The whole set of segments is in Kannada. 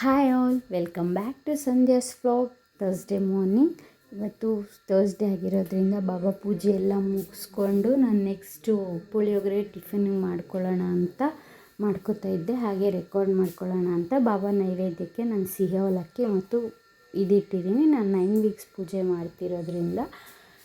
Hi all welcome back to Sandhya's vlog Thursday morning ಇವತ್ತು ಥರ್ಸ್ಡೇ ಆಗಿರೋದ್ರಿಂದ ಬಾಬಾ ಪೂಜೆ ಎಲ್ಲ ಮುಗಿಸ್ಕೊಂಡು ನಾನು ನೆಕ್ಸ್ಟು ಪುಳಿಯೋಗರೆ ಟಿಫಿನ್ ಮಾಡ್ಕೊಳ್ಳೋಣ ಅಂತ ಮಾಡ್ಕೋತಾ ಇದ್ದೆ. ಹಾಗೆ ರೆಕಾರ್ಡ್ ಮಾಡ್ಕೊಳ್ಳೋಣ ಅಂತ ಬಾಬಾ ನೈವೇದ್ಯಕ್ಕೆ ನಾನು ಸಿಹಿ ಅವಲಕ್ಕಿ ಮತ್ತು ಇದಿಟ್ಟಿದ್ದೀನಿ. ನಾನು ನೈನ್ ವೀಕ್ಸ್ ಪೂಜೆ ಮಾಡ್ತಿರೋದ್ರಿಂದ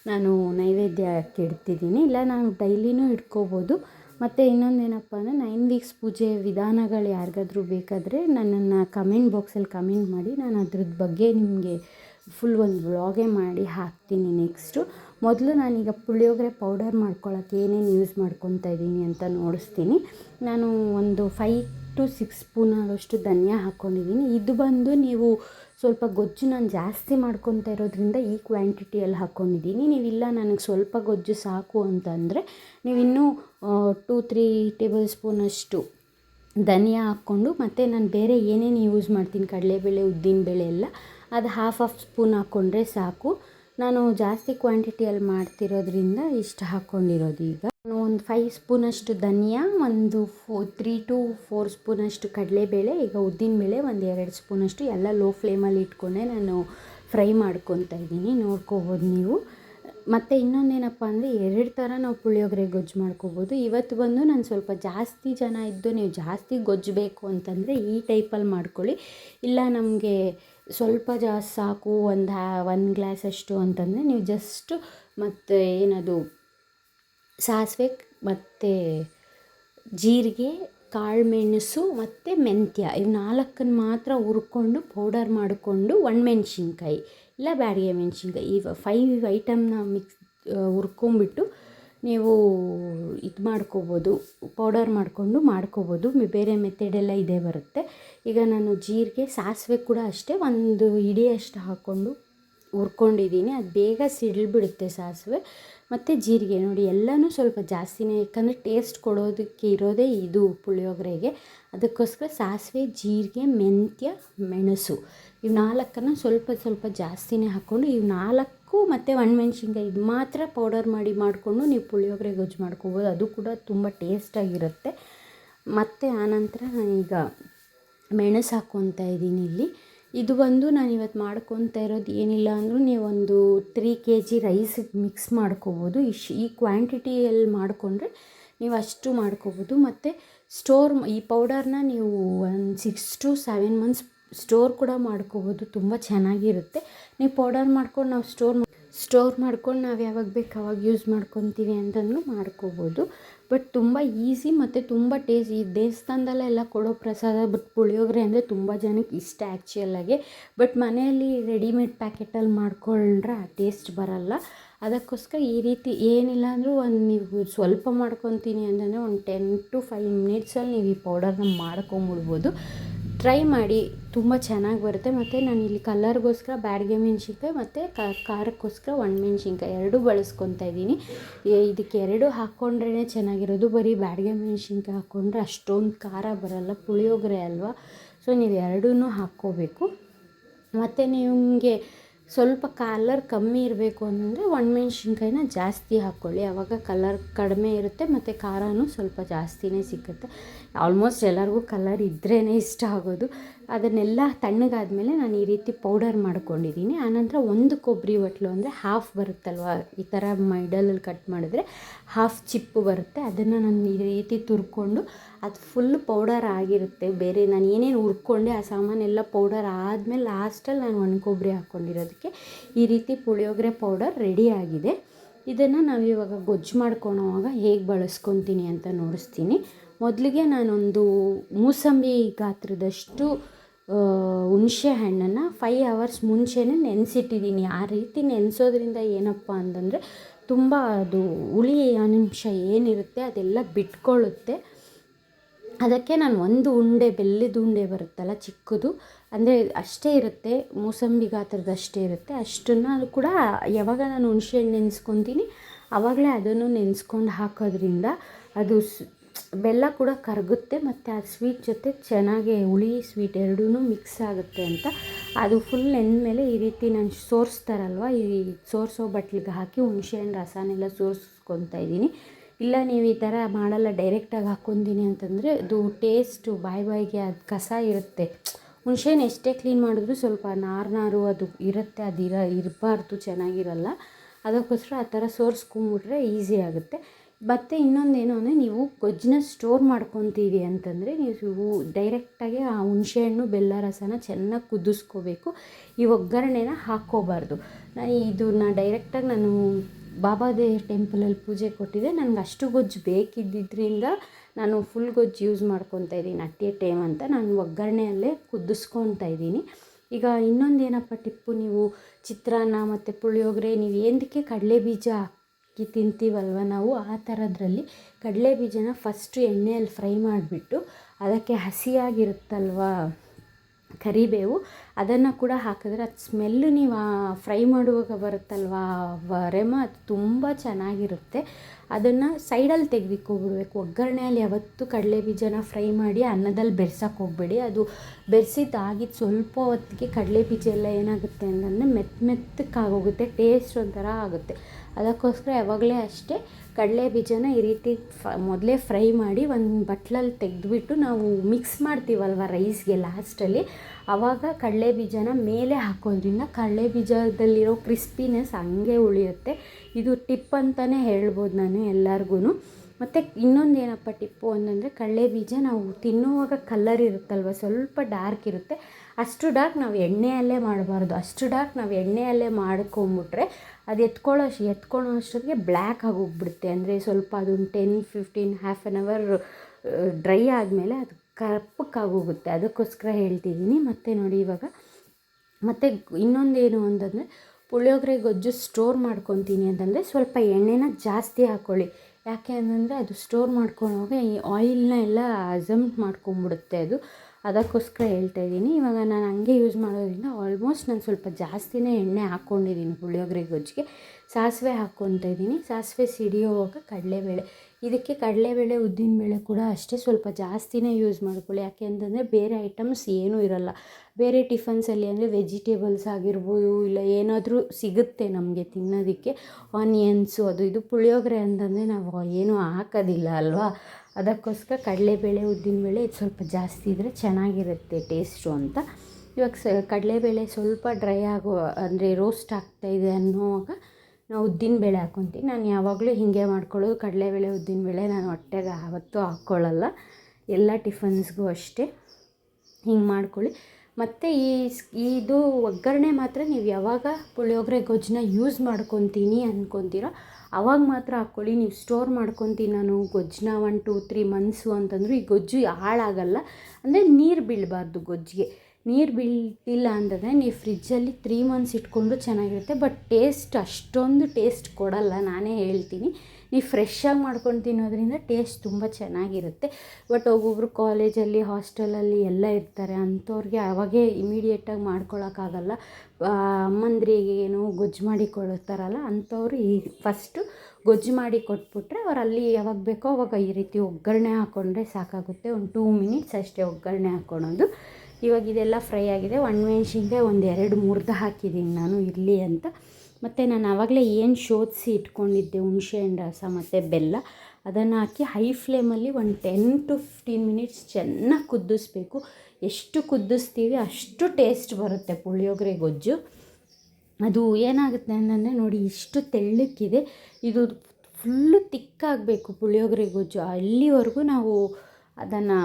ನಾನು ನೈವೇದ್ಯಕ್ಕೆ ಇಡ್ತಿದ್ದೀನಿ. ಇಲ್ಲ, ನಾನು ಡೈಲಿನೂ ಇಟ್ಕೋಬೋದು. ಮತ್ತು ಇನ್ನೊಂದೇನಪ್ಪ ಅಂದರೆ ನೈನ್ ವೀಕ್ಸ್ ಪೂಜೆ ವಿಧಾನಗಳು ಯಾರಿಗಾದ್ರೂ ಬೇಕಾದರೆ ನನ್ನನ್ನು ಕಮೆಂಟ್ ಬಾಕ್ಸಲ್ಲಿ ಕಮೆಂಟ್ ಮಾಡಿ, ನಾನು ಅದ್ರದ್ದು ಬಗ್ಗೆ ನಿಮಗೆ ಫುಲ್ ಒಂದು ವ್ಲಾಗೇ ಮಾಡಿ ಹಾಕ್ತೀನಿ ನೆಕ್ಸ್ಟು ಮೊದಲು ನಾನೀಗ ಪುಳಿಯೋಗರೆ ಪೌಡರ್ ಮಾಡ್ಕೊಳ್ಳೋಕ್ಕೆ ಏನೇನು ಯೂಸ್ ಮಾಡ್ಕೊತಾ ಇದ್ದೀನಿ ಅಂತ ನೋಡಿಸ್ತೀನಿ. ನಾನು ಒಂದು ಫೈ ಟು ಸಿಕ್ಸ್ ಸ್ಪೂನ್ ಆಗೋಷ್ಟು ಧನಿಯಾ ಹಾಕ್ಕೊಂಡಿದ್ದೀನಿ ಇದು ಬಂದು ನೀವು ಸ್ವಲ್ಪ ಗೊಜ್ಜು ನಾನು ಜಾಸ್ತಿ ಮಾಡ್ಕೊತಾ ಇರೋದ್ರಿಂದ ಈ ಕ್ವಾಂಟಿಟಿಯಲ್ಲಿ ಹಾಕ್ಕೊಂಡಿದ್ದೀನಿ ನೀವಿಲ್ಲ, ನನಗೆ ಸ್ವಲ್ಪ ಗೊಜ್ಜು ಸಾಕು ಅಂತಂದರೆ ನೀವಿನ್ನೂ ಟೂ ತ್ರೀ ಟೇಬಲ್ ಸ್ಪೂನಷ್ಟು ಧನಿಯಾ ಹಾಕ್ಕೊಂಡು ಮತ್ತು ನಾನು ಬೇರೆ ಏನೇನು ಯೂಸ್ ಮಾಡ್ತೀನಿ, ಕಡಲೆಬೇಳೆ, ಉದ್ದಿನಬೇಳೆ ಎಲ್ಲ, ಅದು ಹಾಫ್ ಹಾಫ್ ಸ್ಪೂನ್ ಹಾಕ್ಕೊಂಡ್ರೆ ಸಾಕು. ನಾನು ಜಾಸ್ತಿ ಕ್ವಾಂಟಿಟಿಯಲ್ಲಿ ಮಾಡ್ತಿರೋದ್ರಿಂದ ಇಷ್ಟು ಹಾಕ್ಕೊಂಡಿರೋದು ಈಗ. ನಾನು ಒಂದು ಫೈವ್ ಸ್ಪೂನಷ್ಟು ಧನಿಯಾ, ಒಂದು ಫೋ ತ್ರೀ ಟು ಫೋರ್ ಸ್ಪೂನಷ್ಟು ಕಡಲೆಬೇಳೆ, ಈಗ ಉದ್ದಿನ ಬೇಳೆ ಒಂದು ಎರಡು ಸ್ಪೂನಷ್ಟು ಎಲ್ಲ ಲೋ ಫ್ಲೇಮಲ್ಲಿ ಇಟ್ಕೊಂಡೆ ನಾನು ಫ್ರೈ ಮಾಡ್ಕೊತಾ ಇದ್ದೀನಿ. ನೋಡ್ಕೋಬೋದು ನೀವು. ಮತ್ತು ಇನ್ನೊಂದೇನಪ್ಪ ಅಂದರೆ ಎರಡು ಥರ ನಾವು ಪುಳಿಯೋಗರೆ ಗೊಜ್ಜು ಮಾಡ್ಕೋಬೋದು. ಇವತ್ತು ಬಂದು ನಾನು ಸ್ವಲ್ಪ ಜಾಸ್ತಿ ಜನ ಇದ್ದು ನೀವು ಜಾಸ್ತಿ ಗೊಜ್ಜು ಬೇಕು ಅಂತಂದರೆ ಈ ಟೈಪಲ್ಲಿ ಮಾಡ್ಕೊಳ್ಳಿ. ಇಲ್ಲ ನಮಗೆ ಸ್ವಲ್ಪ ಜಾಸ್ತಿ ಸಾಕು, ಒಂದು ಹ್ಯಾ ಒಂದು ಗ್ಲಾಸಷ್ಟು ಅಂತಂದರೆ ನೀವು ಜಸ್ಟು ಮತ್ತು ಏನದು ಸಾಸಿವೆ ಮತ್ತು ಜೀರಿಗೆ, ಕಾಳು ಮೆಣಸು ಮತ್ತು ಮೆಂತ್ಯ ಇವು ನಾಲ್ಕನ್ನು ಮಾತ್ರ ಹುರ್ಕೊಂಡು ಪೌಡರ್ ಮಾಡಿಕೊಂಡು ಒಣಮೆಣ್ಸಿನ್ಕಾಯಿ. ಇಲ್ಲ ಬ್ಯಾಡಿಗೆ ಮೆಣಸಿನ್ಕಾಯಿ. ಇವು ಫೈವ್ ಐಟಮ್ನ ಮಿಕ್ಸ್ ಹುರ್ಕೊಂಬಿಟ್ಟು ನೀವು ಇದು ಮಾಡ್ಕೋಬೋದು ಪೌಡರ್ ಮಾಡಿಕೊಂಡು ಮಾಡ್ಕೋಬೋದು. ಬೇರೆ ಮೆಥಡೆಲ್ಲ ಇದೇ ಬರುತ್ತೆ. ಈಗ ನಾನು ಜೀರಿಗೆ, ಸಾಸಿವೆ ಕೂಡ ಅಷ್ಟೇ, ಒಂದು ಇಡಿಯಷ್ಟು ಹಾಕ್ಕೊಂಡು ಹುರ್ಕೊಂಡಿದ್ದೀನಿ. ಅದು ಬೇಗ ಸಿಡಿಲ್ಬಿಡುತ್ತೆ ಸಾಸಿವೆ. ಮತ್ತು ಜೀರಿಗೆ ನೋಡಿ, ಎಲ್ಲನೂ ಸ್ವಲ್ಪ ಜಾಸ್ತಿನೇ, ಯಾಕಂದರೆ ಟೇಸ್ಟ್ ಕೊಡೋದಕ್ಕೆ ಇರೋದೇ ಇದು ಪುಳಿಯೋಗರೆಗೆ. ಅದಕ್ಕೋಸ್ಕರ ಸಾಸಿವೆ, ಜೀರಿಗೆ, ಮೆಂತ್ಯ, ಮೆಣಸು. ಇವು ನಾಲ್ಕನ್ನು ಸ್ವಲ್ಪ ಸ್ವಲ್ಪ ಜಾಸ್ತಿನೇ ಹಾಕ್ಕೊಂಡು, ಇವು ನಾಲ್ಕು ಮತ್ತು ಒಣಮೆಣ್ಸಿನ್ಕಾಯಿ ಇದು ಮಾತ್ರ ಪೌಡರ್ ಮಾಡಿ ಮಾಡಿಕೊಂಡು ನೀವು ಪುಳಿಯೋಗರೆ ಗೊಜ್ಜು ಮಾಡ್ಕೋಬೋದು. ಅದು ಕೂಡ ತುಂಬ ಟೇಸ್ಟಾಗಿರುತ್ತೆ ಮತ್ತು ಆನಂತರ ನಾನೀಗ ಮೆಣಸು ಹಾಕ್ಕೊತಾ ಇದ್ದೀನಿ ಇಲ್ಲಿ. ಇದು ಬಂದು ನಾನು ಇವತ್ತು ಮಾಡ್ಕೊತಾ ಇರೋದು ಏನಿಲ್ಲ ಅಂದರೂ ನೀವೊಂದು three K G rice mix ಮಾಡ್ಕೋಬೋದು. ಇಶ್, ಈ ಕ್ವಾಂಟಿಟಿಯಲ್ಲಿ ಮಾಡಿಕೊಂಡ್ರೆ ನೀವು ಅಷ್ಟು ಮಾಡ್ಕೋಬೋದು. ಮತ್ತು ಸ್ಟೋರ್ ಈ ಪೌಡರ್ನ ನೀವು ಒಂದು six to seven months store ಕೂಡ ಮಾಡ್ಕೋಬೋದು. ತುಂಬ ಚೆನ್ನಾಗಿರುತ್ತೆ. ನೀವು ಪೌಡರ್ ಮಾಡ್ಕೊಂಡು ನಾವು ಸ್ಟೋರ್ ಸ್ಟೋರ್ ಮಾಡ್ಕೊಂಡು ನಾವು ಯಾವಾಗ ಬೇಕು ಅವಾಗ ಯೂಸ್ ಮಾಡ್ಕೊತೀವಿ ಅಂತಂದು ಮಾಡ್ಕೋಬೋದು. ಬಟ್ ತುಂಬ ಈಸಿ ಮತ್ತು ತುಂಬ ಟೇಸ್ಟ್. ಈ ದೇವಸ್ಥಾನದಲ್ಲೆಲ್ಲ ಕೊಡೋ ಪ್ರಸಾದ ಬಟ್ ಪುಳಿಯೋಗರೆ ಅಂದರೆ ತುಂಬ ಜನಕ್ಕೆ ಇಷ್ಟ ಆ್ಯಕ್ಚುಯಲ್ಲಾಗಿ ಬಟ್ ಮನೆಯಲ್ಲಿ ರೆಡಿಮೇಡ್ ಪ್ಯಾಕೆಟಲ್ಲಿ ಮಾಡ್ಕೊಂಡ್ರೆ ಆ ಟೇಸ್ಟ್ ಬರಲ್ಲ. ಅದಕ್ಕೋಸ್ಕರ ಈ ರೀತಿ ಏನಿಲ್ಲ ಅಂದರೂ ಒಂದು ನೀವು ಸ್ವಲ್ಪ ಮಾಡ್ಕೊತೀನಿ ಅಂತಂದರೆ ಒಂದು ಟೆನ್ ಟು ಫೈವ್ ಮಿನಿಟ್ಸಲ್ಲಿ ನೀವು ಈ ಪೌಡರ್ನ ಮಾಡ್ಕೊಂಬಿಡ್ಬೋದು. ಟ್ರೈ ಮಾಡಿ ತುಂಬ ಚೆನ್ನಾಗಿ ಬರುತ್ತೆ. ಮತ್ತು ನಾನು ಇಲ್ಲಿ ಕಲರ್ಗೋಸ್ಕರ ಬ್ಯಾಡ್ಗೆ ಮೆಣ್ಸಿನ್ಕಾಯಿ ಮತ್ತು ಖಾರಕ್ಕೋಸ್ಕರ ಒಣಮೆಣ್ಸಿನ್ಕಾಯಿ ಎರಡೂ ಬಳಸ್ಕೊತಾ ಇದ್ದೀನಿ. ಇದಕ್ಕೆ ಎರಡು ಹಾಕ್ಕೊಂಡ್ರೇ ಚೆನ್ನಾಗಿರೋದು. ಬರೀ ಬ್ಯಾಡ್ಗೆ ಮೆಣ್ಸಿನ್ಕಾಯಿ ಹಾಕ್ಕೊಂಡ್ರೆ ಅಷ್ಟೊಂದು ಖಾರ ಬರಲ್ಲ, ಪುಳಿಯೋಗರೆ ಅಲ್ವಾ? ಸೊ ನೀವು ಎರಡೂ ಹಾಕ್ಕೋಬೇಕು. ಮತ್ತು ನಿಮಗೆ ಸ್ವಲ್ಪ ಕಲರ್ ಕಮ್ಮಿ ಇರಬೇಕು ಅಂದರೆ ಒಣಮೆಣ್ಸಿನ್ಕಾಯಿನ ಜಾಸ್ತಿ ಹಾಕ್ಕೊಳ್ಳಿ ಆವಾಗ ಕಲರ್ ಕಡಿಮೆ ಇರುತ್ತೆ ಮತ್ತು ಖಾರನೂ ಸ್ವಲ್ಪ ಜಾಸ್ತಿನೇ ಸಿಗುತ್ತೆ. ಆಲ್ಮೋಸ್ಟ್ ಎಲ್ಲರಿಗೂ ಕಲರ್ ಇದ್ರೇ ಇಷ್ಟ ಆಗೋದು. ಅದನ್ನೆಲ್ಲ ತಣ್ಣಗಾದಮೇಲೆ ನಾನು ಈ ರೀತಿ ಪೌಡರ್ ಮಾಡ್ಕೊಂಡಿದ್ದೀನಿ. ಆನಂತರ ಒಂದು ಕೊಬ್ಬರಿ ಒಟ್ಲು ಅಂದರೆ ಹಾಫ್ ಬರುತ್ತಲ್ವ? ಈ ಥರ ಮೈಡಲಲ್ಲಿ ಕಟ್ ಮಾಡಿದ್ರೆ ಹಾಫ್ ಚಿಪ್ಪು ಬರುತ್ತೆ. ಅದನ್ನು ನಾನು ಈ ರೀತಿ ತುರ್ಕೊಂಡು ಅದು ಫುಲ್ ಪೌಡರ್ ಆಗಿರುತ್ತೆ. ಬೇರೆ ನಾನು ಏನೇನು ಹುರ್ಕೊಂಡೆ ಆ ಸಾಮಾನೆಲ್ಲ ಪೌಡರ್ ಆದಮೇಲೆ ಲಾಸ್ಟಲ್ಲಿ ನಾನು ಒಣ ಕೊಬ್ಬರಿ ಹಾಕ್ಕೊಂಡಿರೋದಕ್ಕೆ ಈ ರೀತಿ ಪುಳಿಯೋಗರೆ ಪೌಡರ್ ರೆಡಿ ಆಗಿದೆ. ಇದನ್ನು ನಾವು ಇವಾಗ ಗೊಜ್ಜು ಮಾಡ್ಕೊಳೋವಾಗ ಹೇಗೆ ಬಳಸ್ಕೊತೀನಿ ಅಂತ ನೋಡಿಸ್ತೀನಿ. ಮೊದಲಿಗೆ ನಾನೊಂದು ಮೂಸಂಬಿ ಗಾತ್ರದಷ್ಟು ಹುಣಸೆ ಹಣ್ಣನ್ನು ಫೈ ಅವರ್ಸ್ ಮುಂಚೆನೆ ನೆನೆಸಿಟ್ಟಿದ್ದೀನಿ. ಆ ರೀತಿ ನೆನೆಸೋದ್ರಿಂದ ಏನಪ್ಪ ಅಂತಂದರೆ ತುಂಬ ಅದು ಹುಳಿ ಅಂಶ ಏನಿರುತ್ತೆ ಅದೆಲ್ಲ ಬಿಟ್ಕೊಳ್ಳುತ್ತೆ. ಅದಕ್ಕೆ ನಾನು ಒಂದು ಉಂಡೆ ಬೆಲ್ಲದ ಉಂಡೆ ಬರುತ್ತಲ್ಲ ಚಿಕ್ಕದು, ಅಂದರೆ ಅಷ್ಟೇ ಇರುತ್ತೆ, ಮೂಸಂಬಿ ಗಾತ್ರದಷ್ಟೇ ಇರುತ್ತೆ. ಅಷ್ಟನ್ನು ಕೂಡ ಯಾವಾಗ ನಾನು ಹುಣಸೆ ಹಣ್ಣು ನೆನೆಸ್ಕೊತೀನಿ ಆವಾಗಲೇ ಅದನ್ನು ನೆನೆಸ್ಕೊಂಡು ಹಾಕೋದ್ರಿಂದ ಅದು ಬೆಲ್ಲ ಕೂಡ ಕರಗುತ್ತೆ ಮತ್ತು ಆ ಸ್ವೀಟ್ ಜೊತೆ ಚೆನ್ನಾಗಿ ಹುಳಿ ಸ್ವೀಟ್ ಎರಡೂ ಮಿಕ್ಸ್ ಆಗುತ್ತೆ ಅಂತ. ಅದು ಫುಲ್ ನೆಂದಮೇಲೆ ಈ ರೀತಿ ನಾನು ಸೋರಿಸ್ತಾರಲ್ವ, ಈ ಸೋರಿಸೋ ಬಟ್ಲಿಗೆ ಹಾಕಿ ಹುಣಸೆಹಣ್ಣು ರಸನೆಲ್ಲ ಸೋರಿಸ್ಕೊತಾ ಇದ್ದೀನಿ. ಇಲ್ಲ ನೀವು ಈ ಥರ ಮಾಡಲ್ಲ ಡೈರೆಕ್ಟಾಗಿ ಹಾಕ್ಕೊಂತೀನಿ ಅಂತಂದರೆ ಅದು ಟೇಸ್ಟು ಬಾಯಿ ಬಾಯಿಗೆ ಅದು ಕಸ ಇರುತ್ತೆ. ಹುಣಸೆಹಣ್ಣು ಎಷ್ಟೇ ಕ್ಲೀನ್ ಮಾಡಿದ್ರು ಸ್ವಲ್ಪ ನಾರು ನಾರು ಅದು ಇರುತ್ತೆ ಅದು ಇರ ಇರಬಾರ್ದು, ಚೆನ್ನಾಗಿರಲ್ಲ. ಅದಕ್ಕೋಸ್ಕರ ಆ ಥರ ಸೋರಿಸ್ಕೊಂಬಿಟ್ರೆ ಈಸಿ ಆಗುತ್ತೆ. ಮತ್ತು ಇನ್ನೊಂದೇನು ಅಂದರೆ ನೀವು ಗೊಜ್ಜನ್ನ ಸ್ಟೋರ್ ಮಾಡ್ಕೊತೀವಿ ಅಂತಂದರೆ ನೀವು ಡೈರೆಕ್ಟಾಗಿ ಆ ಹುಣಸೆಹಣ್ಣು, ಬೆಲ್ಲ, ರಸನ ಚೆನ್ನಾಗಿ ಕುದಿಸ್ಕೋಬೇಕು. ಈ ಒಗ್ಗರಣೆನ ಹಾಕ್ಕೋಬಾರ್ದು. ನಾನು ಇದನ್ನ ಡೈರೆಕ್ಟಾಗಿ ನಾನು ಬಾಬಾದೇ ಟೆಂಪಲಲ್ಲಿ ಪೂಜೆ ಕೊಟ್ಟಿದ್ದೆ ನನಗೆ ಅಷ್ಟು ಗೊಜ್ಜು ಬೇಕಿದ್ದಿದ್ದರಿಂದ ನಾನು ಫುಲ್ ಗೊಜ್ಜು ಯೂಸ್ ಮಾಡ್ಕೊತಾ ಇದ್ದೀನಿ. ಅಟ್ ಎ ಟೈಮ್ ಅಂತ ನಾನು ಒಗ್ಗರಣೆಯಲ್ಲೇ ಕುದಿಸ್ಕೊತಾ ಇದ್ದೀನಿ. ಈಗ ಇನ್ನೊಂದು ಏನಪ್ಪ ಟಿಪ್ಪು, ನೀವು ಚಿತ್ರಾನ್ನ ಮತ್ತು ಪುಳಿಯೋಗರೆ, ನೀವು ಏನಕ್ಕೆ ಕಡಲೆ ಬೀಜ ಹಾಕಿ ತಿಂತೀವಲ್ವ ನಾವು? ಆ ಥರದ್ರಲ್ಲಿ ಕಡಲೆ ಬೀಜನ ಫಸ್ಟು ಎಣ್ಣೆಯಲ್ಲಿ ಫ್ರೈ ಮಾಡಿಬಿಟ್ಟು ಅದಕ್ಕೆ ಹಸಿಯಾಗಿರುತ್ತಲ್ವ ಕರಿಬೇವು, ಅದನ್ನು ಕೂಡ ಹಾಕಿದ್ರೆ ಅದು ಸ್ಮೆಲ್ಲು ನೀವು ಫ್ರೈ ಮಾಡುವಾಗ ಬರುತ್ತಲ್ವ? ವರೆಮ ಅದು ತುಂಬ ಚೆನ್ನಾಗಿರುತ್ತೆ. ಅದನ್ನು ಸೈಡಲ್ಲಿ ತೆಗೆದಿಕ್ಕೊಬಿಡ್ಬೇಕು ಒಗ್ಗರಣೆಯಲ್ಲಿ ಯಾವತ್ತೂ ಕಡಲೆ ಬೀಜನ ಫ್ರೈ ಮಾಡಿ ಅನ್ನದಲ್ಲಿ ಬೆರ್ಸಕ್ಕೆ ಹೋಗಬೇಡಿ. ಅದು ಬೆರೆಸಿದ್ದಾಗಿದ್ದು ಸ್ವಲ್ಪ ಹೊತ್ತಿಗೆ ಕಡಲೆ ಬೀಜ ಎಲ್ಲ ಏನಾಗುತ್ತೆ ಅಂತಂದರೆ ಮೆತ್ತ ಮೆತ್ತಕ್ಕಾಗೋಗುತ್ತೆ, ಟೇಸ್ಟ್ ಒಂಥರ ಆಗುತ್ತೆ. ಅದಕ್ಕೋಸ್ಕರ ಯಾವಾಗಲೇ ಅಷ್ಟೇ ಕಡಲೆ ಬೀಜನ ಈ ರೀತಿ ಫ ಮೊದಲೇ ಫ್ರೈ ಮಾಡಿ ಒಂದು ಬಟ್ಲಲ್ಲಿ ತೆಗೆದುಬಿಟ್ಟು ನಾವು ಮಿಕ್ಸ್ ಮಾಡ್ತೀವಲ್ವ ರೈಸ್ಗೆ ಲಾಸ್ಟಲ್ಲಿ ಆವಾಗ ಕಡಲೆ ಬೀಜನ ಮೇಲೆ ಹಾಕೋದ್ರಿಂದ ಕಡಲೆ ಬೀಜದಲ್ಲಿರೋ ಕ್ರಿಸ್ಪಿನೆಸ್ ಹಂಗೆ ಉಳಿಯುತ್ತೆ. ಇದು ಟಿಪ್ ಅಂತಲೇ ಹೇಳ್ಬೋದು ನಾನು ಎಲ್ಲರಿಗೂ ಮತ್ತು ಇನ್ನೊಂದು ಏನಪ್ಪ ಟಿಪ್ಪು ಅಂತಂದರೆ ಕಡಲೆ ಬೀಜ ನಾವು ತಿನ್ನುವಾಗ ಕಲ್ಲರ್ ಇರುತ್ತಲ್ವ? ಸ್ವಲ್ಪ ಡಾರ್ಕ್ ಇರುತ್ತೆ. ಅಷ್ಟು ಡಾರ್ಕ್ ನಾವು ಎಣ್ಣೆಯಲ್ಲೇ ಮಾಡಬಾರ್ದು. ಅಷ್ಟು ಡಾರ್ಕ್ ನಾವು ಎಣ್ಣೆಯಲ್ಲೇ ಮಾಡ್ಕೊಂಬಿಟ್ರೆ ಅದು ಎತ್ಕೊಳ್ಳೋ ಎತ್ಕೊಳ್ಳೋ ಅಷ್ಟೊತ್ತಿಗೆ ಬ್ಲ್ಯಾಕ್ ಆಗೋಗ್ಬಿಡುತ್ತೆ. ಅಂದರೆ ಸ್ವಲ್ಪ ಅದೊಂದು ten fifteen half an hour dry ಆದಮೇಲೆ ಅದು ಕಪ್ಪಕ್ಕಾಗೋಗುತ್ತೆ ಅದಕ್ಕೋಸ್ಕರ ಹೇಳ್ತಿದ್ದೀನಿ. ಮತ್ತು ನೋಡಿ ಇವಾಗ, ಮತ್ತು ಇನ್ನೊಂದೇನು ಅಂತಂದರೆ, ಪುಳಿಯೋಗರೆ ಗೊಜ್ಜು ಸ್ಟೋರ್ ಮಾಡ್ಕೊತೀನಿ ಅಂತಂದರೆ ಸ್ವಲ್ಪ ಎಣ್ಣೆನ ಜಾಸ್ತಿ ಹಾಕ್ಕೊಳ್ಳಿ ಯಾಕೆ ಅಂತಂದರೆ ಅದು ಸ್ಟೋರ್ ಮಾಡ್ಕೊಳ್ಳೋವಾಗ ಈ ಆಯಿಲ್ನ ಎಲ್ಲ ಅಸಂಪ್ ಮಾಡ್ಕೊಂಬಿಡುತ್ತೆ ಅದು. ಅದಕ್ಕೋಸ್ಕರ ಹೇಳ್ತಾ ಇದ್ದೀನಿ. ಇವಾಗ ನಾನು ಹಂಗೆ ಯೂಸ್ ಮಾಡೋದ್ರಿಂದ ಆಲ್ಮೋಸ್ಟ್ ನಾನು ಸ್ವಲ್ಪ ಜಾಸ್ತಿನೇ ಎಣ್ಣೆ ಹಾಕ್ಕೊಂಡಿದ್ದೀನಿ ಪುಳಿಯೋಗರೆ ಗೊಜ್ಜಿಗೆ. ಸಾಸಿವೆ ಹಾಕ್ಕೊತಾ ಇದ್ದೀನಿ. ಸಾಸಿವೆ ಸಿಡಿಯೋವಾಗ ಕಡಲೆಬೇಳೆ. ಇದಕ್ಕೆ ಕಡಲೆಬೇಳೆ ಉದ್ದಿನಬೇಳೆ ಕೂಡ ಅಷ್ಟೇ ಸ್ವಲ್ಪ ಜಾಸ್ತಿನೇ ಯೂಸ್ ಮಾಡ್ಕೊಳ್ಳಿ. ಯಾಕೆ ಅಂತಂದರೆ ಬೇರೆ ಐಟಮ್ಸ್ ಏನೂ ಇರಲ್ಲ. ಬೇರೆ ಟಿಫನ್ಸಲ್ಲಿ ಅಂದರೆ ವೆಜಿಟೇಬಲ್ಸ್ ಆಗಿರ್ಬೋದು, ಇಲ್ಲ ಏನಾದರೂ ಸಿಗುತ್ತೆ ನಮಗೆ ತಿನ್ನೋದಕ್ಕೆ. ಆನಿಯನ್ಸು ಅದು ಇದು ಪುಳಿಯೋಗರೆ ಅಂತಂದರೆ ನಾವು ಏನೂ ಹಾಕೋದಿಲ್ಲ ಅಲ್ವಾ? ಅದಕ್ಕೋಸ್ಕರ ಕಡಲೆಬೇಳೆ ಉದ್ದಿನಬೇಳೆ ಇದು ಸ್ವಲ್ಪ ಜಾಸ್ತಿ ಇದ್ದರೆ ಚೆನ್ನಾಗಿರುತ್ತೆ ಟೇಸ್ಟು ಅಂತ. ಇವಾಗ ಸ ಕಡಲೆಬೇಳೆ ಸ್ವಲ್ಪ ಡ್ರೈ ಆಗೋ, ಅಂದರೆ ರೋಸ್ಟ್ ಆಗ್ತಾಯಿದೆ ಅನ್ನೋವಾಗ ನಾವು ಉದ್ದಿನಬೇಳೆ ಹಾಕ್ಕೊತೀವಿ ನಾನು ಯಾವಾಗಲೂ ಹೀಗೆ ಮಾಡ್ಕೊಳ್ಳೋದು ಕಡಲೆಬೇಳೆ ಉದ್ದಿನಬೇಳೆ ನಾನು ಹೊಟ್ಟೆಗೆ ಯಾವತ್ತೂ ಹಾಕ್ಕೊಳ್ಳಲ್ಲ ಎಲ್ಲ ಟಿಫನ್ಸ್ಗೂ ಅಷ್ಟೇ. ಹಿಂಗೆ ಮಾಡ್ಕೊಳ್ಳಿ. ಮತ್ತು ಈ ಇದು ಒಗ್ಗರಣೆ ಮಾತ್ರ ನೀವು ಯಾವಾಗ ಪುಳಿಯೋಗರೆ ಗೊಜ್ಜನ್ನ ಯೂಸ್ ಮಾಡ್ಕೊತೀನಿ ಅಂದ್ಕೊತೀರೋ ಅವಾಗ ಮಾತ್ರ ಹಾಕ್ಕೊಳ್ಳಿ ನೀವು ಸ್ಟೋರ್ ಮಾಡ್ಕೊತೀನಿ ನಾನು ಗೊಜ್ಜನ್ನ ಒನ್ ಟು ತ್ರೀ ಮಂತ್ಸು ಅಂತಂದರೂ ಈ ಗೊಜ್ಜು ಹಾಳಾಗಲ್ಲ. ಅಂದರೆ ನೀರು ಬೀಳಬಾರ್ದು ಗೊಜ್ಜಿಗೆ. ನೀರು ಬೀಳ್ತಿಲ್ಲ ಅಂದರೆ ನೀವು ಫ್ರಿಜ್ಜಲ್ಲಿ ತ್ರೀ ಮಂತ್ಸ್ ಇಟ್ಕೊಂಡು ಚೆನ್ನಾಗಿರುತ್ತೆ ಬಟ್ ಟೇಸ್ಟ್ ಅಷ್ಟೊಂದು ಟೇಸ್ಟ್ ಕೊಡಲ್ಲ, ನಾನೇ ಹೇಳ್ತೀನಿ. ನೀವು ಫ್ರೆಶ್ಶಾಗಿ ಮಾಡ್ಕೊಂಡು ತಿನ್ನೋದ್ರಿಂದ ಟೇಸ್ಟ್ ತುಂಬ ಚೆನ್ನಾಗಿರುತ್ತೆ. ಬಟ್ ಒಬ್ಬೊಬ್ರು ಕಾಲೇಜಲ್ಲಿ ಹಾಸ್ಟೆಲಲ್ಲಿ ಎಲ್ಲ ಇರ್ತಾರೆ, ಅಂಥವ್ರಿಗೆ ಅವಾಗೇ ಇಮಿಡಿಯೇಟಾಗಿ ಮಾಡ್ಕೊಳಕ್ಕಾಗಲ್ಲ. ಅಮ್ಮಂದ್ರಿಗೆ ಏನು ಗೊಜ್ಜು ಮಾಡಿ ಅಂಥವ್ರು ಈ ಫಸ್ಟು ಗೊಜ್ಜು ಮಾಡಿ ಕೊಟ್ಬಿಟ್ರೆ ಅವ್ರು ಅಲ್ಲಿ ಯಾವಾಗ ಬೇಕೋ ಅವಾಗ ಈ ರೀತಿ ಒಗ್ಗರಣೆ ಹಾಕ್ಕೊಂಡ್ರೆ ಸಾಕಾಗುತ್ತೆ. ಒಂದು ಟೂ ಮಿನಿಟ್ಸ್ ಅಷ್ಟೇ ಒಗ್ಗರಣೆ ಹಾಕ್ಕೊಳೋದು ಇವಾಗ ಇದೆಲ್ಲ ಫ್ರೈ ಆಗಿದೆ. ಒಣಮೆಣ್ಸಿನ್ಕಾಯಿ ಒಂದು ಎರಡು ಮುರಿದು ಹಾಕಿದ್ದೀನಿ ನಾನು ಇರಲಿ ಅಂತ. ಮತ್ತು ನಾನು ಆವಾಗಲೇ ಏನು ಶೋಧಿಸಿ ಇಟ್ಕೊಂಡಿದ್ದೆ ಹುಣಸೆಹಣ್ಣು ರಸ ಮತ್ತು ಬೆಲ್ಲ, ಅದನ್ನು ಹಾಕಿ ಹೈ ಫ್ಲೇಮಲ್ಲಿ ಒಂದು ಟೆನ್ ಟು ಫಿಫ್ಟೀನ್ ಮಿನಿಟ್ಸ್ ಚೆನ್ನಾಗಿ ಕುದಿಸ್ಬೇಕು ಎಷ್ಟು ಕುದಿಸ್ತೀವಿ ಅಷ್ಟು ಟೇಸ್ಟ್ ಬರುತ್ತೆ ಪುಳಿಯೋಗರೆ ಗೊಜ್ಜು. ಅದು ಏನಾಗುತ್ತೆ ಅಂತಂದರೆ ನೋಡಿ ಇಷ್ಟು ತೆಳ್ಳಕ್ಕಿದೆ. ಇದು ಫುಲ್ಲು ತಿಕ್ಕಾಗಬೇಕು ಪುಳಿಯೋಗರೆ ಗೊಜ್ಜು. ಅಲ್ಲಿವರೆಗೂ ನಾವು ಅದನ್ನು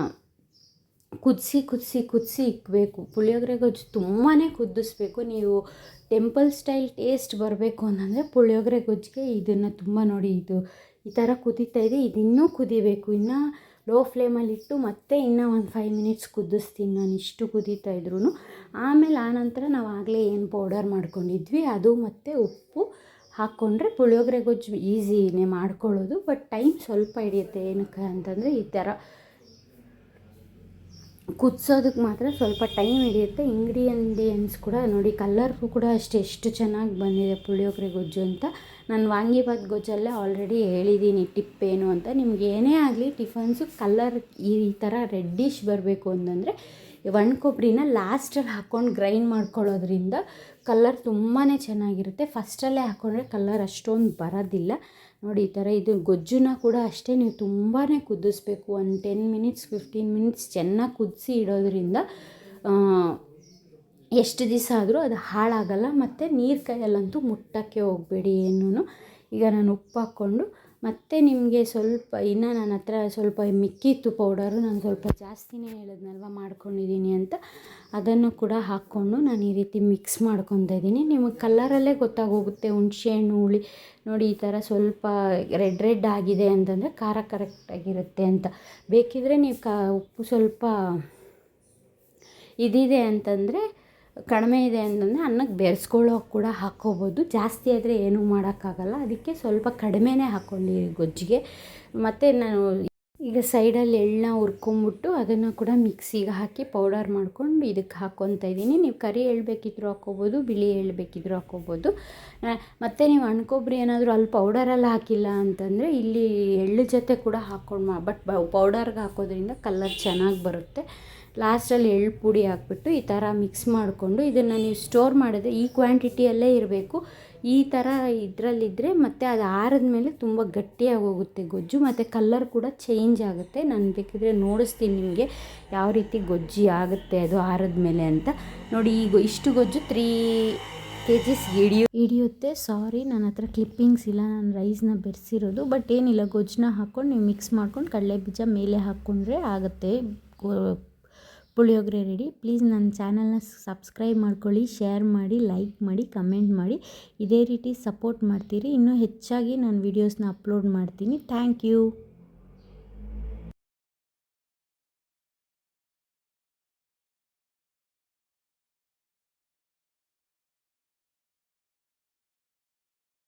ಕುದಿಸಿ ಕುದಿಸಿ ಕುದಿಸಿ ಇಕ್ಕಬೇಕು ಪುಳಿಯೋಗರೆ ಗೊಜ್ಜು ತುಂಬಾ ಕುದಿಸ್ಬೇಕು. ನೀವು ಟೆಂಪಲ್ ಸ್ಟೈಲ್ ಟೇಸ್ಟ್ ಬರಬೇಕು ಅಂತಂದರೆ ಪುಳಿಯೋಗರೆ ಗೊಜ್ಜಿಗೆ ಇದನ್ನು ತುಂಬ ನೋಡಿ ಇದು ಈ ಥರ ಕುದೀತಾ ಇದೆ. ಇದು ಇನ್ನೂ ಕುದಿಬೇಕು. ಇನ್ನು ಲೋ ಫ್ಲೇಮಲ್ಲಿಟ್ಟು ಮತ್ತೆ ಇನ್ನೂ ಒಂದು ಫೈವ್ ಮಿನಿಟ್ಸ್ ಕುದಿಸ್ತೀನಿ ನಾನು ಇಷ್ಟು ಕುದೀತಾ ಇದ್ರೂ ಆಮೇಲೆ ಆನಂತರ ನಾವು ಆಗಲೇ ಏನು ಪೌಡರ್ ಮಾಡ್ಕೊಂಡಿದ್ವಿ, ಅದು ಮತ್ತು ಉಪ್ಪು ಹಾಕ್ಕೊಂಡ್ರೆ ಪುಳಿಯೋಗರೆ ಗೊಜ್ಜು ಈಸಿನೇ ಮಾಡ್ಕೊಳ್ಳೋದು. ಬಟ್ ಟೈಮ್ ಸ್ವಲ್ಪ ಹಿಡಿಯುತ್ತೆ ಏನಕ್ಕೆ ಅಂತಂದರೆ ಈ ಥರ ಕುದಿಸೋದಕ್ಕೆ ಮಾತ್ರ ಸ್ವಲ್ಪ ಟೈಮ್ ಹಿಡಿಯುತ್ತೆ. ಇಂಗ್ರೀಡಿಯೆಂಟ್ಸ್ ಕೂಡ ನೋಡಿ ಕಲ್ಲರ್ಗೂ ಕೂಡ ಅಷ್ಟೇ, ಎಷ್ಟು ಚೆನ್ನಾಗಿ ಬಂದಿದೆ ಪುಳಿಯೋಗರೆ ಗೊಜ್ಜು ಅಂತ. ನಾನು ವಾಂಗಿಬಾತ್ ಗೊಜ್ಜಲ್ಲೇ ಆಲ್ರೆಡಿ ಹೇಳಿದ್ದೀನಿ ಟಿಪ್ ಏನು ಅಂತ. ನಿಮ್ಗೆ ಏನೇ ಆಗಲಿ, ಟಿಫನ್ಸು ಕಲ್ಲರ್ ಈ ಥರ ರೆಡ್ಡಿಶ್ ಬರಬೇಕು ಅಂತಂದರೆ, ಒಣ ಕೊಬ್ಬರಿನ ಲಾಸ್ಟಲ್ಲಿ ಹಾಕ್ಕೊಂಡು ಗ್ರೈಂಡ್ ಮಾಡ್ಕೊಳ್ಳೋದ್ರಿಂದ ಕಲ್ಲರ್ ತುಂಬಾ ಚೆನ್ನಾಗಿರುತ್ತೆ. ಫಸ್ಟಲ್ಲೇ ಹಾಕ್ಕೊಂಡ್ರೆ ಕಲ್ಲರ್ ಅಷ್ಟೊಂದು ಬರೋದಿಲ್ಲ. ನೋಡಿ, ಈ ಥರ ಇದು ಗೊಜ್ಜುನ ಕೂಡ ಅಷ್ಟೇ ನೀವು ತುಂಬಾ ಕುದಿಸ್ಬೇಕು. ಒಂದು ಟೆನ್ ಮಿನಿಟ್ಸ್, ಫಿಫ್ಟೀನ್ ಮಿನಿಟ್ಸ್ ಚೆನ್ನಾಗಿ ಕುದಿಸಿ ಇಡೋದ್ರಿಂದ ಎಷ್ಟು ದಿವಸ ಆದರೂ ಅದು ಹಾಳಾಗಲ್ಲ. ಮತ್ತು ನೀರು ಕೈಯಲ್ಲಂತೂ ಮುಟ್ಟೋಕ್ಕೆ ಹೋಗಬೇಡಿ ಏನೂ ಈಗ ನಾನು ಉಪ್ಪು ಹಾಕ್ಕೊಂಡು ಮತ್ತು ನಿಮಗೆ ಸ್ವಲ್ಪ, ಇನ್ನು ನನ್ನ ಹತ್ರ ಸ್ವಲ್ಪ ಮಿಕ್ಕಿತ್ತು ಪೌಡರು ನಾನು ಸ್ವಲ್ಪ ಜಾಸ್ತಿನೇ ಹೇಳಿದ್ನಲ್ವ ಮಾಡ್ಕೊಂಡಿದ್ದೀನಿ ಅಂತ, ಅದನ್ನು ಕೂಡ ಹಾಕ್ಕೊಂಡು ನಾನು ಈ ರೀತಿ ಮಿಕ್ಸ್ ಮಾಡ್ಕೊತಾ ಇದ್ದೀನಿ. ನಿಮಗೆ ಕಲ್ಲರಲ್ಲೇ ಗೊತ್ತಾಗೋಗುತ್ತೆ, ಹುಣ್ಸೆ ಹಣ್ಣು, ಹುಳಿ, ನೋಡಿ ಈ ಥರ ಸ್ವಲ್ಪ ರೆಡ್ ರೆಡ್ ಆಗಿದೆ ಅಂತಂದರೆ ಖಾರ ಕರೆಕ್ಟಾಗಿರುತ್ತೆ ಅಂತ. ಬೇಕಿದ್ದರೆ ನೀವು ಕಾ, ಉಪ್ಪು ಸ್ವಲ್ಪ ಇದಿದೆ ಅಂತಂದರೆ ಕಡಿಮೆ ಇದೆ ಅಂತಂದರೆ ಅನ್ನಕ್ಕೆ ಬೆರೆಸ್ಕೊಳ್ಳೋಕೆ ಕೂಡ ಹಾಕ್ಕೋಬೋದು. ಜಾಸ್ತಿ ಆದರೆ ಏನೂ ಮಾಡೋಕ್ಕಾಗಲ್ಲ. ಅದಕ್ಕೆ ಸ್ವಲ್ಪ ಕಡಿಮೆನೇ ಹಾಕ್ಕೊಂಡಿರಿ ಗೊಜ್ಜಿಗೆ. ಮತ್ತು ನಾನು ಈಗ ಸೈಡಲ್ಲಿ ಎಳ್ಳನ್ನ ಹುರ್ಕೊಂಬಿಟ್ಟು ಅದನ್ನು ಕೂಡ ಮಿಕ್ಸಿಗೆ ಹಾಕಿ ಪೌಡರ್ ಮಾಡ್ಕೊಂಡು ಇದಕ್ಕೆ ಹಾಕ್ಕೊತಾ ಇದ್ದೀನಿ. ನೀವು ಕರಿ ಎಳ್ಳು ಬೇಕಿದ್ರೂ ಹಾಕ್ಕೋಬೋದು, ಬಿಳಿ ಎಳ್ಳು ಬೇಕಿದ್ರೂ ಹಾಕ್ಕೋಬೋದು ಮತ್ತು ನೀವು ಅಣ್ಕೊಬ್ರಿ ಏನಾದರೂ ಅಲ್ಲಿ ಪೌಡರಲ್ಲಿ ಹಾಕಿಲ್ಲ ಅಂತಂದರೆ ಇಲ್ಲಿ ಎಳ್ಳು ಜೊತೆ ಕೂಡ ಹಾಕ್ಕೊಂಡು ಮಾ ಬಟ್ ಪೌಡರ್ಗೆ ಹಾಕೋದ್ರಿಂದ ಕಲರ್ ಚೆನ್ನಾಗಿ ಬರುತ್ತೆ. ಲಾಸ್ಟಲ್ಲಿ ಎಳ್ಳು ಪುಡಿ ಹಾಕ್ಬಿಟ್ಟು ಈ ಥರ ಮಿಕ್ಸ್ ಮಾಡಿಕೊಂಡು ಇದನ್ನು ನೀವು ಸ್ಟೋರ್ ಮಾಡಿದ್ರೆ ಈ ಕ್ವಾಂಟಿಟಿಯಲ್ಲೇ ಇರಬೇಕು. ಈ ಥರ ಇದರಲ್ಲಿದ್ದರೆ ಮತ್ತು ಅದು ಆರಿದ ಮೇಲೆ ತುಂಬ ಗಟ್ಟಿಯಾಗಿ ಹೋಗುತ್ತೆ ಗೊಜ್ಜು, ಮತ್ತು ಕಲ್ಲರ್ ಕೂಡ ಚೇಂಜ್ ಆಗುತ್ತೆ. ನಾನು ಬೇಕಿದ್ರೆ ನೋಡಿಸ್ತೀನಿ ನಿಮಗೆ ಯಾವ ರೀತಿ ಗೊಜ್ಜಿ ಆಗುತ್ತೆ ಅದು ಆರಿದ ಮೇಲೆ ಅಂತ. ನೋಡಿ, ಈಗ ಇಷ್ಟು ಗೊಜ್ಜು ತ್ರೀ ಕೆ ಜಿಸ್ ಹಿಡಿಯೋ, ಹಿಡಿಯುತ್ತೆ. ಸಾರಿ ನನ್ನ ಹತ್ರ ಕ್ಲಿಪ್ಪಿಂಗ್ಸ್ ಇಲ್ಲ, ನಾನು ರೈಸ್ನ ಬೆರೆಸಿರೋದು ಬಟ್ ಏನಿಲ್ಲ, ಗೊಜ್ಜನ್ನ ಹಾಕ್ಕೊಂಡು ನೀವು ಮಿಕ್ಸ್ ಮಾಡ್ಕೊಂಡು ಕಡಲೆ ಬೀಜ ಮೇಲೆ ಹಾಕ್ಕೊಂಡ್ರೆ ಆಗುತ್ತೆ. ಪುಳಿಯೋಗರೆ ರೆಡಿ ಪ್ಲೀಸ್ ನನ್ನ ಚಾನಲ್ನ ಸಬ್ಸ್ಕ್ರೈಬ್ ಮಾಡ್ಕೊಳ್ಳಿ ಶೇರ್ ಮಾಡಿ ಲೈಕ್ ಮಾಡಿ ಕಮೆಂಟ್ ಮಾಡಿ. ಇದೇ ರೀತಿ ಸಪೋರ್ಟ್ ಮಾಡ್ತೀರಿ. ಇನ್ನೂ ಹೆಚ್ಚಾಗಿ ನಾನು ವೀಡಿಯೋಸ್ನ ಅಪ್ಲೋಡ್ ಮಾಡ್ತೀನಿ. Thank you